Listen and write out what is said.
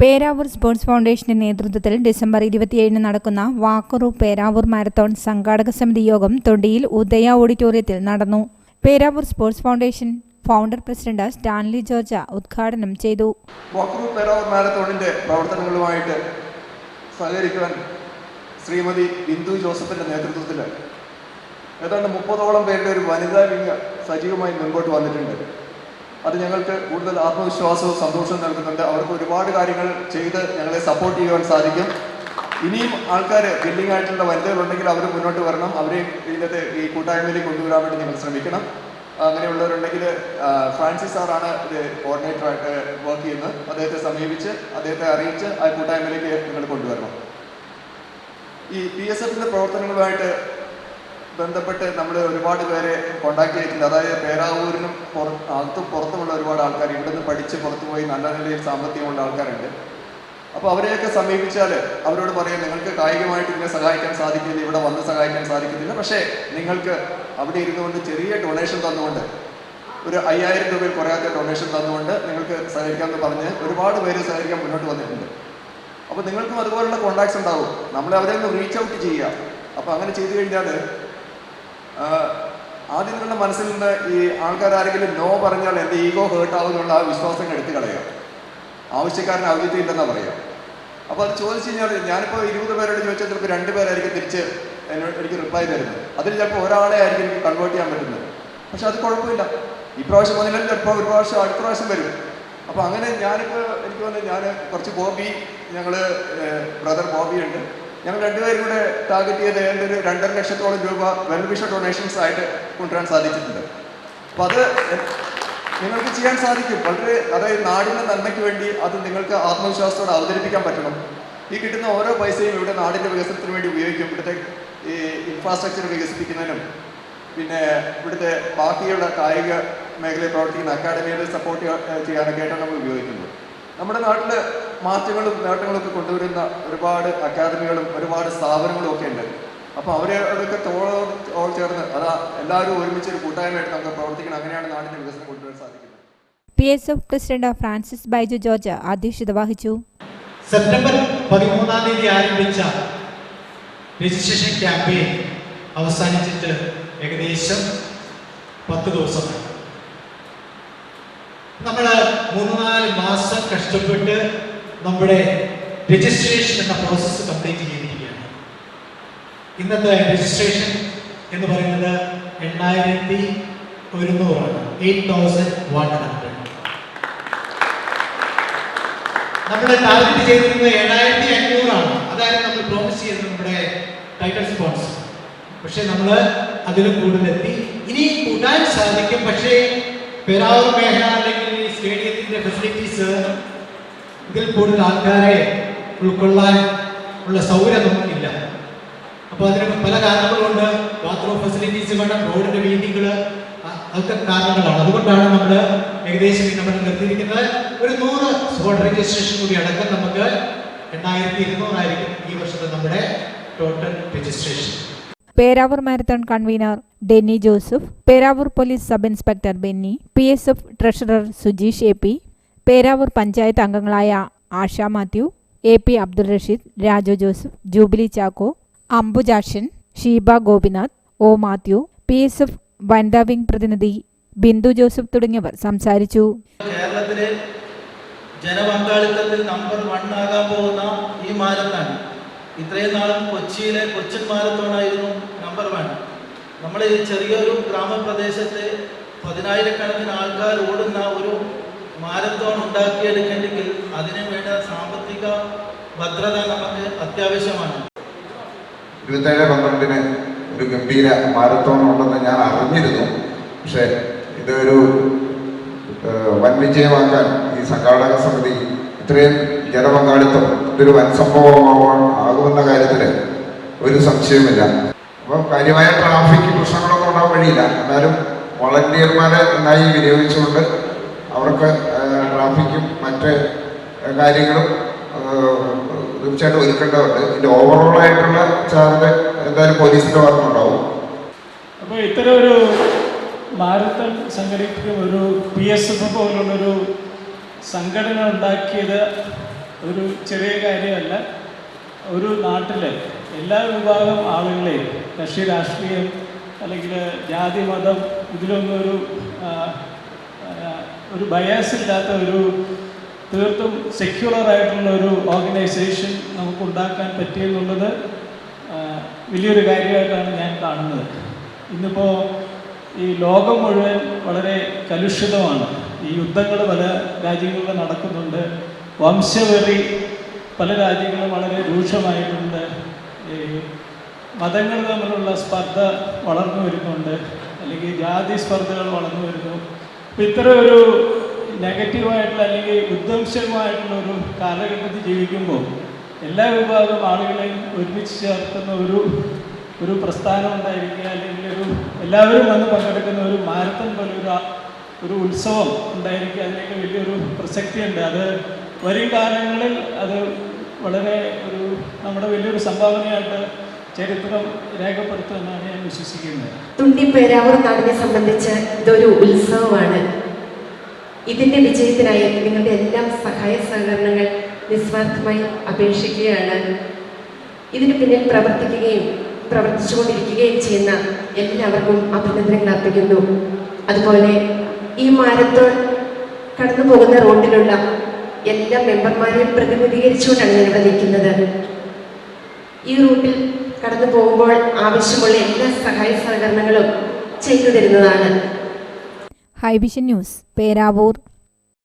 Peravoor sports ഫൗണ്ടേഷന്റെ നേതൃത്വത്തിൽ December ഇരുപത്തിയേഴിന് നടക്കുന്ന വാക്കറു പേരാവൂർ മാരത്തോൺ സംഘാടക സമിതി യോഗം തൊണ്ടിയിൽ ഉദയ ഓഡിറ്റോറിയത്തിൽ നടന്നു. Peravoor sports foundation founder president Stanley George ഉദ്ഘാടനം ചെയ്തു. വാക്കറു പേരാവൂർ മാരത്തോണിന്റെ പ്രവർത്തനങ്ങളുമായിട്ട് സഹകരിക്കുവാൻ ശ്രീമതി ബിന്ദു ജോസഫിന്റെ നേതൃത്വത്തിൽ ഏതാണ്ട് മുപ്പതോളം പേരുടെ ഒരു വനിതാ വിങ് സജീവമായി മുൻപോട്ട് വന്നിട്ടുണ്ട്. അത് ഞങ്ങൾക്ക് കൂടുതൽ ആത്മവിശ്വാസവും സന്തോഷവും നൽകുന്നുണ്ട്. അവർക്ക് ഒരുപാട് കാര്യങ്ങൾ ചെയ്ത് ഞങ്ങളെ സപ്പോർട്ട് ചെയ്യുവാൻ സാധിക്കും. ഇനിയും ആൾക്കാർ ബില്ലിംഗ് ആയിട്ടുള്ള വനിതകളുണ്ടെങ്കിൽ അവർ മുന്നോട്ട് വരണം. അവരെ ഇതിനകത്ത് ഈ കൂട്ടായ്മയിലേക്ക് കൊണ്ടുവരാൻ വേണ്ടി ഞങ്ങൾ ശ്രമിക്കണം. അങ്ങനെയുള്ളവരുണ്ടെങ്കിൽ ഫ്രാൻസിസ് സാറാണ് ഇത് കോർഡിനേറ്ററായിട്ട് വർക്ക് ചെയ്യുന്നത്. അദ്ദേഹത്തെ സമീപിച്ച് അദ്ദേഹത്തെ അറിയിച്ച് ആ കൂട്ടായ്മയിലേക്ക് നിങ്ങൾ കൊണ്ടുവരണം. ഈ പി എസ് എഫിന്റെ പ്രവർത്തനങ്ങളുമായിട്ട് ബന്ധപ്പെട്ട് നമ്മൾ ഒരുപാട് പേരെ കോണ്ടാക്ട് ചെയ്തിട്ടുണ്ട്. അതായത് പേരാവൂരിനും പുറ അകത്തും പുറത്തുമുള്ള ഒരുപാട് ആൾക്കാർ ഇവിടെ നിന്ന് പഠിച്ച് പുറത്തു പോയി നല്ല നിലയിൽ സാമ്പത്തികമുള്ള ആൾക്കാരുണ്ട്. അപ്പോൾ അവരെയൊക്കെ സമീപിച്ചാൽ അവരോട് പറയാം നിങ്ങൾക്ക് കായികമായിട്ട് ഇതിനെ സഹായിക്കാൻ സാധിക്കില്ല ഇവിടെ വന്ന് സഹായിക്കാൻ സാധിക്കുന്നില്ല പക്ഷേ നിങ്ങൾക്ക് അവിടെ ഇരുന്നുകൊണ്ട് ചെറിയ ഡൊണേഷൻ തന്നുകൊണ്ട് ഒരു അയ്യായിരം രൂപയിൽ കുറയാത്ത ഡൊണേഷൻ തന്നുകൊണ്ട് നിങ്ങൾക്ക് സഹകരിക്കാമെന്ന് പറഞ്ഞ് ഒരുപാട് പേര് സഹകരിക്കാൻ മുന്നോട്ട് വന്നിട്ടുണ്ട്. അപ്പോൾ നിങ്ങൾക്കും അതുപോലുള്ള കോണ്ടാക്ട്സ് ഉണ്ടാവും. നമ്മൾ അവരെ ഒന്ന് റീച്ച് ഔട്ട് ചെയ്യുക. അപ്പോൾ അങ്ങനെ ചെയ്തു കഴിഞ്ഞാൽ ആദ്യം നിങ്ങളുടെ മനസ്സിൽ നിന്ന് ഈ ആൾക്കാർ ആരെങ്കിലും നോ പറഞ്ഞാൽ എന്റെ ഈഗോ ഹേർട്ട് ആവുന്നുള്ള ആ വിശ്വാസം എടുത്തു കളയുക. ആവശ്യക്കാരന് ഔചിത്യം ഇല്ലെന്നാ പറയാം അപ്പോൾ അത് ചോദിച്ചു കഴിഞ്ഞാൽ ഞാനിപ്പോൾ ഇരുപത് പേരോട് ചോദിച്ചാൽ ചിലപ്പോൾ രണ്ട് പേരായിരിക്കും തിരിച്ച് എനിക്ക് റിപ്ലൈ തരുന്നത്. അതിൽ ചിലപ്പോൾ ഒരാളെ ആയിരിക്കും എനിക്ക് കൺവേർട്ട് ചെയ്യാൻ പറ്റുന്നത്. പക്ഷെ അത് കുഴപ്പമില്ല. ഈ പ്രാവശ്യം വന്നില്ലെങ്കിൽ ചിലപ്പോൾ ഒരു പ്രാവശ്യം അടുത്ത പ്രാവശ്യം വരും. അപ്പോൾ അങ്ങനെ ഞാനിപ്പോൾ എനിക്ക് വന്ന് ഞാൻ കുറച്ച് ബോബി ഞങ്ങൾ ബ്രദർ ബോബി ഉണ്ട് ഞങ്ങൾ രണ്ടുപേരും കൂടെ ടാർഗറ്റ് ചെയ്ത് ഏതാണ്ട് ഒരു രണ്ടര ലക്ഷത്തോളം രൂപ വെൽവിഷ ഡൊണേഷൻസ് ആയിട്ട് കൊണ്ടുവരാൻ സാധിച്ചിട്ടുണ്ട്. അപ്പോൾ അത് നിങ്ങൾക്ക് ചെയ്യാൻ സാധിക്കും. വളരെ അതായത് നാടിന്റെ നന്മയ്ക്ക് വേണ്ടി അത് നിങ്ങൾക്ക് ആത്മവിശ്വാസത്തോടെ അവതരിപ്പിക്കാൻ പറ്റണം. ഈ കിട്ടുന്ന ഓരോ പൈസയും ഇവിടെ നാടിന്റെ വികസനത്തിന് വേണ്ടി ഉപയോഗിക്കും. ഇവിടുത്തെ ഈ ഇൻഫ്രാസ്ട്രക്ചർ വികസിപ്പിക്കുന്നതിനും പിന്നെ ഇവിടുത്തെ ബാക്കിയുള്ള കായിക മേഖലയിൽ പ്രവർത്തിക്കുന്ന അക്കാഡമികളെ സപ്പോർട്ട് ചെയ്യാനൊക്കെ ആയിട്ടാണ് നമ്മൾ ഉപയോഗിക്കുന്നത്. നമ്മുടെ നാട്ടിൽ മാറ്റങ്ങളും നേട്ടങ്ങളും ഒക്കെ കൊണ്ടുവരുന്ന ഒരുപാട് അക്കാദമികളും ഒരുപാട് സ്ഥാപനങ്ങളും ഒക്കെ ഉണ്ട്. അപ്പോൾ അവരെ അതൊക്കെ തോളോട് തോൾ ചേർന്ന് അതാ എല്ലാവരും ഒരുമിച്ച് ഒരു കൂട്ടായ്മയായിട്ട് നമുക്ക് പ്രവർത്തിക്കണം. അങ്ങനെയാണ് നാടിന്റെ വികസനം കൊണ്ടുവരാൻ സാധിക്കുന്നത്. P S F president Francis Baiju George അധ്യക്ഷത വഹിച്ചു. സെപ്റ്റംബർ പതിമൂന്നാം തീയതി ആരംഭിച്ച രജിസ്ട്രേഷൻ ക്യാമ്പയിൻ അവസാനിച്ചിട്ട് ഏകദേശം പത്ത് ദിവസമായി. നമ്മൾ മൂന്ന് നാല് മാസം കഷ്ടപ്പെട്ട് നമ്മുടെ രജിസ്ട്രേഷൻ എന്ന പ്രോസസ്സ് കംപ്ലീറ്റ് ചെയ്തിരിക്കുകയാണ്. ഇന്നത്തെ രജിസ്ട്രേഷൻ എന്ന് പറയുന്നത് എണ്ണായിരത്തി ഒരുന്നൂറാണ്. Eight thousand one hundred. നമ്മൾ ടാർഗറ്റ് ചെയ്തിരുന്നത് ഏഴായിരത്തി അഞ്ഞൂറാണ്. അതായത് നമ്മൾ പ്രോമിസ് ചെയ്തത് നമ്മുടെ ടൈറ്റൽ സ്പോൺസർ പക്ഷെ നമ്മൾ അതിലും കൂടുതലെത്തി. ഇനി കൂട്ടാൻ സാധിക്കും. പക്ഷേ പെരാവൂർ മേഖല അല്ലെങ്കിൽ സ്റ്റേഡിയത്തിന്റെ ഫെസിലിറ്റീസ് ഇതിൽ കൂടുതൽ ആൾക്കാരെ ഉൾക്കൊള്ളാൻ ഉള്ള സൗകര്യം നമുക്കില്ല. അപ്പോൾ അതിന് പല കാരണങ്ങളുണ്ട്. ബാത്റൂം ഫെസിലിറ്റീസ് വേണം റോഡിന്റെ വീതികൾ അതൊക്കെ കാരണങ്ങളാണ്. അതുകൊണ്ടാണ് നമ്മൾ ഏകദേശം ഇടപെടൽ നിർത്തിയിരിക്കുന്നത്. ഒരു നൂറ് സ്പോട്ട് രജിസ്ട്രേഷൻ കൂടി അടക്കം നമുക്ക് എണ്ണായിരത്തി ഇരുന്നൂറായിരിക്കും ഈ വർഷത്തെ നമ്മുടെ total registration Peravoor marathon convener Denny Joseph Peravoor police sub inspector Benny P S F treasurer Sujeesh A P Peravoor panchayat അംഗങ്ങളായ Asha Mathew A P Abdul Rasheed Raju Joseph Jubilee Chacko Ambujakshan Sheeba Gopinath O Mathew P S F വനിതാ wing പ്രതിനിധി Bindu Joseph തുടങ്ങിയവർ സംസാരിച്ചു. കേരളത്തിലെ ജനപങ്കാളിത്തത്തിൽ number one ആകാൻ പോകുന്ന ഈ marathon ഇത്രയും നാളും കൊച്ചിയിലെ കൊച്ചിൻ മാരത്തോണായിരുന്നു നമ്പർ വൺ നമ്മൾ ഈ ചെറിയൊരു ഗ്രാമപ്രദേശത്തെ പതിനായിരക്കണക്കിന് ആൾക്കാർ ഓടുന്ന ഒരു മാരത്തോൺ ഉണ്ടാക്കിയെടുക്കണമെങ്കിൽ അതിനു വേണ്ട സാമ്പത്തിക ഭദ്രത നമുക്ക് അത്യാവശ്യമാണ്. ഇരുപത്തേഴ് പന്ത്രണ്ടിന് ഒരു ഗംഭീര മാരത്തോൺ ഉണ്ടെന്ന് ഞാൻ അറിഞ്ഞിരുന്നു. പക്ഷേ ഇതൊരു വൻ വിജയമാക്കാൻ ഈ സംഘാടക സമിതി ഇത്രയും ജനപങ്കാളിത്തം ഇതൊരു വൻ സംഭവമാവാൻ ആകുമെന്ന കാര്യത്തിൽ ഒരു സംശയമില്ല അപ്പോൾ കാര്യമായ ട്രാഫിക് പ്രശ്നങ്ങളൊന്നും ഉണ്ടാവാൻ വഴിയില്ല. എന്നാലും വോളണ്ടിയർമാരെ നന്നായി വിനിയോഗിച്ചുകൊണ്ട് അവർക്ക് ട്രാഫിക്കും മറ്റ് കാര്യങ്ങളും തീർച്ചയായിട്ടും ഒരുക്കേണ്ടതുണ്ട്. ഇതിന്റെ ഓവറോൾ ആയിട്ടുള്ള ചാർജ് എന്തായാലും പോലീസിന്റെ ഭാഗത്തുണ്ടാവും അപ്പോൾ ഇത്തരം ഒരു മാരത്തൺ സംഘടിപ്പിക്കും ഒരു പി എസ് എഫ് പോലുള്ളൊരു സംഘടന ഉണ്ടാക്കിയത് ഒരു ചെറിയ കാര്യമല്ല. ഒരു നാട്ടിൽ എല്ലാ വിഭാഗം ആളുകളെയും കക്ഷി രാഷ്ട്രീയം അല്ലെങ്കിൽ ജാതി മതം ഇതിലൊന്നും ഒരു ഒരു ബയാസ് ഇല്ലാത്ത ഒരു തീർത്തും സെക്യുലർ ആയിട്ടുള്ള ഒരു ഓർഗനൈസേഷൻ നമുക്ക് ഉണ്ടാക്കാൻ പറ്റിയെന്നുള്ളത് വലിയൊരു കാര്യമായിട്ടാണ് ഞാൻ കാണുന്നത്. ഇന്നിപ്പോൾ ഈ ലോകം മുഴുവൻ വളരെ കലുഷിതമാണ്. ഈ യുദ്ധങ്ങൾ പല രാജ്യങ്ങളിൽ നടക്കുന്നുണ്ട്. വംശവെറി പല രാജ്യങ്ങളും വളരെ രൂക്ഷമായിട്ടുണ്ട്. ഈ മതങ്ങൾ തമ്മിലുള്ള സ്പർദ്ധ വളർന്നു വരുന്നുണ്ട്. അല്ലെങ്കിൽ ജാതി സ്പർദ്ധകൾ വളർന്നു വരുന്നു. ഇത്തരം ഒരു നെഗറ്റീവായിട്ടുള്ള അല്ലെങ്കിൽ വിധ്വംസമായിട്ടുള്ള ഒരു കാലഘട്ടത്തിൽ ജീവിക്കുമ്പോൾ എല്ലാ വിഭാഗം ആളുകളെയും ഒരുമിച്ച് ചേർക്കുന്ന ഒരു ഒരു പ്രസ്ഥാനം ഉണ്ടായിരിക്കുക അല്ലെങ്കിൽ ഒരു എല്ലാവരും വന്ന് പങ്കെടുക്കുന്ന ഒരു മാരത്തൺ പോലെ ഒരു ഒരു ഉത്സവം ഉണ്ടായിരിക്കുക അതിനൊക്കെ വലിയൊരു പ്രസക്തിയുണ്ട്. അത് വരും കാലങ്ങളിൽ അത് വളരെ ഒരു നമ്മുടെ വലിയൊരു സംഭാവനയായിട്ട് ചരിത്രം രേഖപ്പെടുത്തുമെന്നാണ് ഞാൻ വിശ്വസിക്കുന്നത്. തുണ്ടി പേരാവൂർ നാടിനെ സംബന്ധിച്ച് ഇതൊരു ഉത്സവമാണ്. ഇതിന്റെ വിജയത്തിനായി നിങ്ങളുടെ എല്ലാ സഹായ സഹകരണങ്ങൾ നിസ്വാർത്ഥമായി അപേക്ഷിക്കുകയാണ്. ഇതിന് പിന്നിൽ പ്രവർത്തിക്കുകയും പ്രവർത്തിച്ചുകൊണ്ടിരിക്കുകയും ചെയ്യുന്ന എല്ലാവർക്കും അഭിനന്ദനങ്ങൾ അർപ്പിക്കുന്നു. അതുപോലെ ഈ മാരത്തോൺ കടന്നു പോകുന്ന റോഡിലുള്ള എല്ലാ മെമ്പർമാരെയും പ്രതിനിധീകരിച്ചുകൊണ്ടാണ് ഞാൻ ഇവിടെ നിൽക്കുന്നത്. ഈ റൂട്ടിൽ കടന്നു പോകുമ്പോൾ ആവശ്യമുള്ള എല്ലാ സഹായ സഹകരണങ്ങളും ചെയ്തു തരുന്നതാണ്. Hi vision news Peravoor.